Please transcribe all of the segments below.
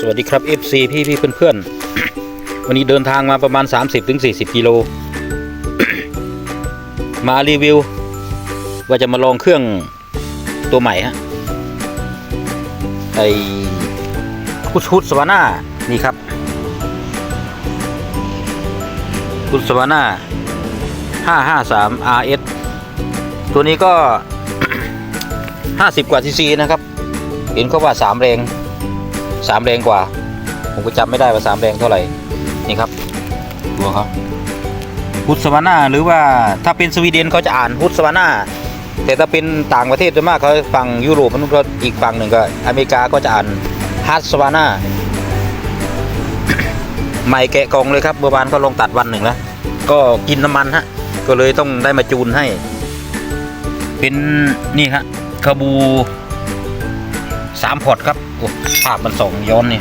สวัสดีครับ FC พี่พี่เพื่อนๆวันนี้เดินทางมาประมาณ 30-40 กิโล มารีวิว ว่าจะมาลองเครื่องตัวใหม่ฮะไอคุชุดสวาน่านี่ครับ คุดสวาน่า553 RS ตัวนี้ก็ 50 กว่าซีซีนะครับ เห็นเขาว่า 3 แรง สามแรงกว่า ผมก็จำไม่ได้ว่าสามแรงเท่าไหร่ นี่ครับตัวเขาฮุดสวาน่าหรือว่าถ้าเป็นสวีเดนเขาจะอ่านฮุดสวาน่าแต่ถ้าเป็นต่างประเทศโดยมากเขาฝั่งยุโรปมันก็อีกฝั่งหนึ่งก็อเมริกาก็จะอ่านฮัตสวาน่าใหม่แกะกองเลยครับเมื่อวานก็ลงตัดวันหนึ่งแล้วก็กินน้ำมันฮะก็เลยต้องได้มาจูนให้ เป็นนี่ครับคาบูสามพอร์ตครับ โอ้ภาพมันส่องย้อนนี่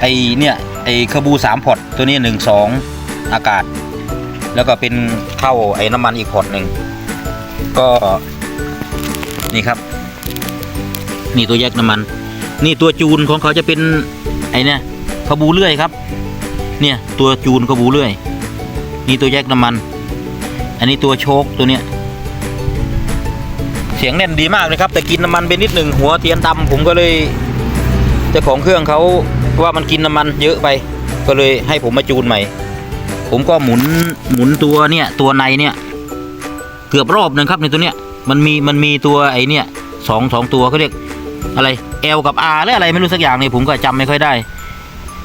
ไอเนี่ยไอคาบูสามพอร์ตตัวนี้หนึ่งสองอากาศ แล้วก็เป็นเข้าไอ้น้ำมันอีกพอร์ตหนึ่งก็นี่ครับ นี่ตัวแยกน้ำมัน นี่ตัวจูนของเขาจะเป็นไอเนี่ยคาบูเลื่อยครับ เนี่ยตัวจูนคาบูเลื่อย นี่ตัวแยกน้ำมัน อันนี้ตัวโชคตัวเนี้ยเสียงแน่นดีมากเลยครับ แต่กินน้ำมันไปนิดหนึ่งหัวเทียนดำผมก็เลย จ้าของเครื่องเขาว่ามันกินน้ำมันเยอะไป ก็เลยให้ผมมาจูนใหม่ ผมก็หมุนหมุนตัวเนี่ยตัวในเนี่ย เกือบรอบหนึงครับในตัวเนี้ยมันมีมันมีตัวไอเนี่ยสองสองตัวเขาเรียกอะไร L กับ R หรืออะไรไม่รู้สักอย่างเนี่ยผมก็จำไม่ค่อยได้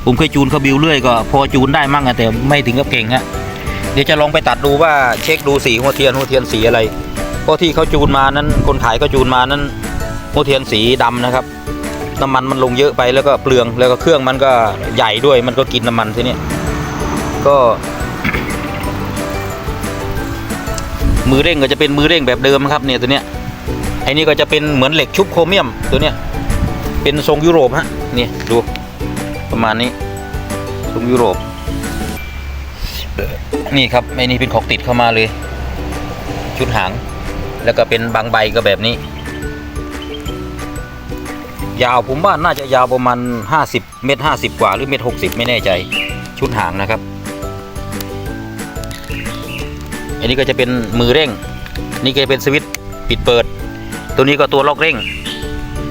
ผมเคยจูนเขาบิวเรื่อยก็พอจูนได้มั่งอะแต่ไม่ถึงกับเก่งฮะเดี๋ยวจะลองไปตัดดูว่าเช็คดูสีหัวเทียนหัวเทียนสีอะไรเพราะที่เขาจูนมานั้นคนขายก็จูนมานั้นโมเทียนสีดำนะครับ น้ำมันมันลงเยอะไปแล้วก็เปลืองแล้วก็เครื่องมันก็ใหญ่ด้วยมันก็กินน้ำมันทีนี้ก็มือเร่งก็จะเป็นมือเร่งแบบเดิมครับเนี่ยตัวเนี้ยไอ้นี่ก็จะเป็นเหมือนเหล็กชุบโครเมียมตัวเนี้ยเป็นทรงยุโรปฮะนี่ดูประมาณนี้ทรงยุโรป นี่ครับไอ้นี่เป็นของติดเข้ามาเลย ชุดหาง แล้วก็เป็นบางใบก็แบบนี้ ยาวผมว่าน่าจะยาวประมาณ 50 เมตร 50 กว่าหรือเมตร 60 ไม่แน่ใจชุดหางนะครับ อันนี้ก็จะเป็นมือเร่ง นี่ก็จะเป็นสวิตช์ปิดเปิด ตัวนี้ก็ตัวล็อกเร่ง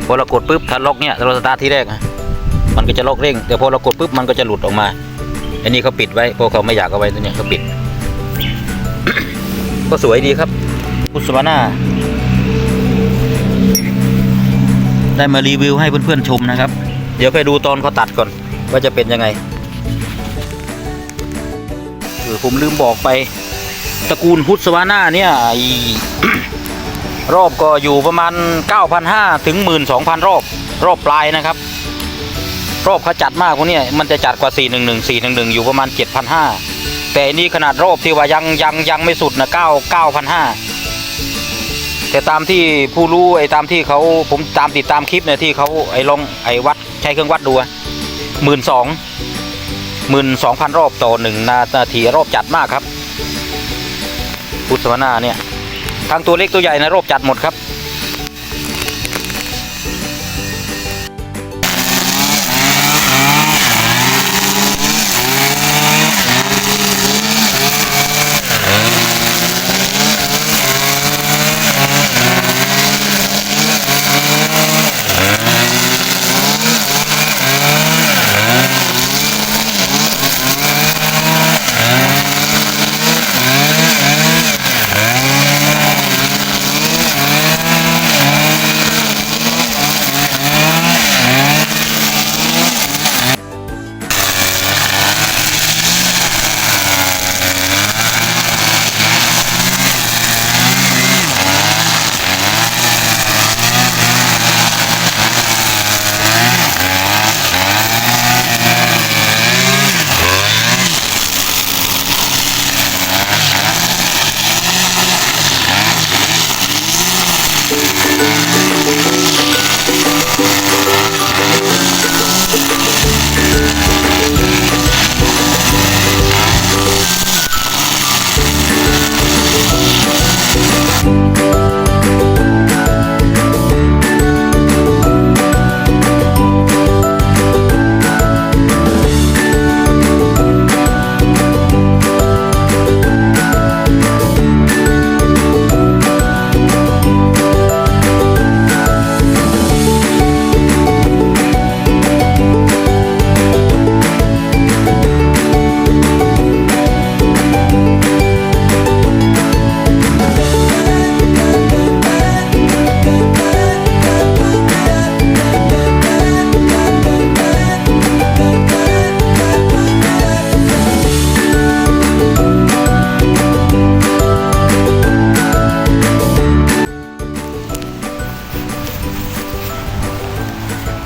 พอเรากดปุ๊บถ้าล็อกเนี่ยเราสตาร์ทที่แรก มันก็จะล็อกเร่ง แต่พอเรากดปุ๊บมันก็จะหลุดออกมา อันนี้เขาปิดไว้เพราะเขาไม่อยากเอาไว้ตัวนี้เขาปิด ก็สวยดีครับพุทธสวาน่า ได้มารีวิวให้เพื่อนๆชมนะครับ เดี๋ยวไปดูตอนเขาตัดก่อน ว่าจะเป็นยังไงเออผมลืมบอกไป ตระกูลพุทธสวาน่าเนี่ยรอบก็อยู่ประมาณ 9,500 ถึง 12,000 รอบ รอบปลายนะครับ รอบเขาจัดมากพวกนี้มันจะจัดกว่า 411 411 อยู่ประมาณ 7,500 แต่นนี้ขนาดรอบที่ว่ายังยังยังไม่สุดนะ9 9,500 แต่ตามที่ผู้รู้ไอ้ตามที่เขาผมตามติดตามคลิปเนี่ยที่เขาไอ้ลองไอ้วัดใช้เครื่องวัดดูหมื่นสองหมื่นสองพันรอบต่อหนึ่งนาทีรอบจัดมากครับพุทธวนาเนี่ยทั้งตัวเล็กตัวใหญ่นะรอบจัดหมดครับ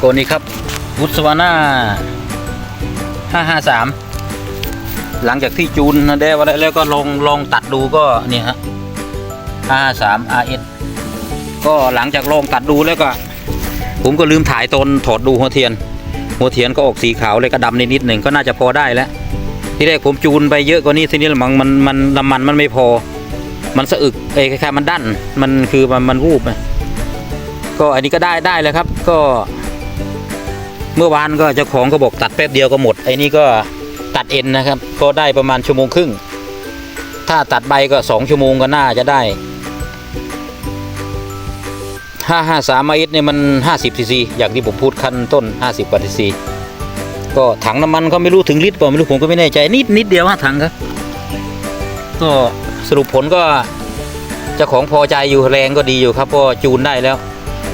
ตัวนี่ครับวุสวาน่าห้าห้าสามหลังจากที่จูนได้วาแล้วก็ลองลองตัดดูก็เนี่ยฮะห้าสาม RS ก็หลังจากลองตัดดูแล้วก็ ผมก็ลืมถ่ายตนถอดดูหัวเทียน หัวเทียนก็ออกสีขาวเลยก็ดำนิดๆหนึ่งก็น่าจะพอได้แล้ว ที่แรกผมจูนไปเยอะกว่านี้ทีนี้มังมันมันน้ำมันมันไม่พอ มันสะอึกเอ้ยคล้ายๆมันดันมันคือมันมันวูบก็อันนี้ก็ได้ได้แล้วครับ ก็ เมื่อวานก็เจ้าของก็บอกตัดแป๊บเดียวก็หมด ไอ้นี่ก็ตัดเอ็นนะครับก็ได้ประมาณชั่วโมงครึ่ง ถ้าตัดใบก็สองชั่วโมงก็น่าจะได้ห้าห้าสามเอสเนี่ยมันห้าสิบซีซีอย่างที่ผมพูดขั้นต้นห้าสิบกว่าซีซีก็ถังน้ำมันก็ไม่รู้ถึงลิตรเปล่าไม่รู้ผมก็ไม่แน่ใจนิดนิดเดียวฮะถังครับก็สรุปผลก็เจ้าของพอใจอยู่แรงก็ดีอยู่ครับก็จูนได้แล้ว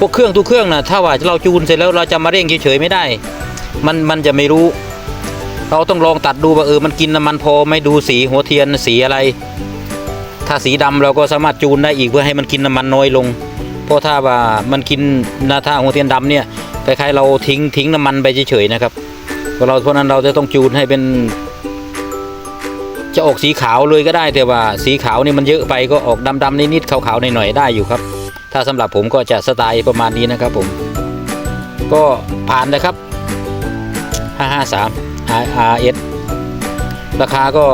พวกเครื่องทุกเครื่องนะถ้าว่าเราจูนเสร็จแล้วเราจะมาเร่งเฉยๆไม่ได้ มันมันจะไม่รู้ เราต้องลองตัดดูว่าเออมันกินน้ำมันพอไม่ดูสีหัวเทียนสีอะไร ถ้าสีดำเราก็สามารถจูนได้อีกเพื่อให้มันกินน้ำมันน้อยลง เพราะถ้าว่ามันกินนาถ้าหัวเทียนดำเนี่ยคล้ายๆเราทิ้งทิ้งน้ำมันไปเฉยๆนะครับเพราะเราเพราะนั้นเราจะต้องจูนให้เป็นจะออกสีขาวเลยก็ได้แต่ว่าสีขาวนี่มันเยอะไปก็ออกดำๆนิดๆขาวๆหน่อยๆได้อยู่ครับ ถ้าสำหรับผมก็จะสไตล์ประมาณนี้นะครับผม ก็ผ่านนะครับ 553 RS ราคาก็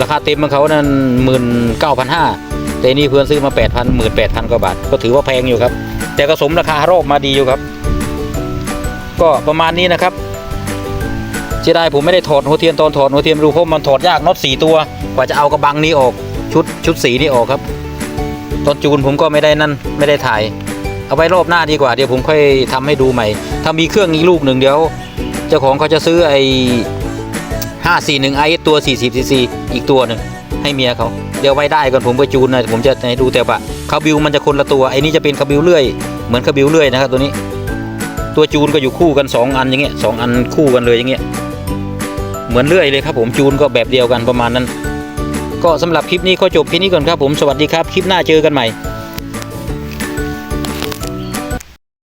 ราคาเต็มของเขานั้น 19,500แต่นี่เพื่อนซื้อมา 8,000 18,000 กว่าบาท ก็ถือว่าแพงอยู่ครับ แต่ก็สมราคารอบมาดีอยู่ครับ ก็ประมาณนี้นะครับเสียดายผมไม่ได้ถอดหัวเทียนตอนถอดหัวเทียนดูเพราะมันถอดยากน็อตสี่ตัว กว่าจะเอากระบังนี้ออกชุดชุดสีนี้ออกครับ ตอนจูนผมก็ไม่ได้นั่นไม่ได้ถ่าย เอาไว้รอบหน้าดีกว่าเดี๋ยวผมค่อยทำให้ดูใหม่ ถ้ามีเครื่องอีกลูกหนึ่งเดี๋ยว เจ้าของเขาจะซื้อไอ้ห้าสี่หนึ่งไอตัวสี่สิบซีซีอีกตัวหนึ่งให้เมียเขาเดี๋ยวไว้ได้ก่อนผมไปจูนนะผมจะให้ดูแต่ว่าคาบิวมันจะคนละตัวไอ้นี่จะเป็นคาบิวเลื่อยเหมือนคาบิวเลื่อยนะครับตัวนี้ ตัวจูนก็อยู่คู่กันสองอันอย่างเงี้ยสองอันคู่กันเลยอย่างเงี้ยเหมือนเลื่อยเลยครับผมจูนก็แบบเดียวกันประมาณนั้น ก็สำหรับคลิปนี้ก็จบคลิปนี้ก่อนครับผมสวัสดีครับคลิปหน้าเจอกันใหม่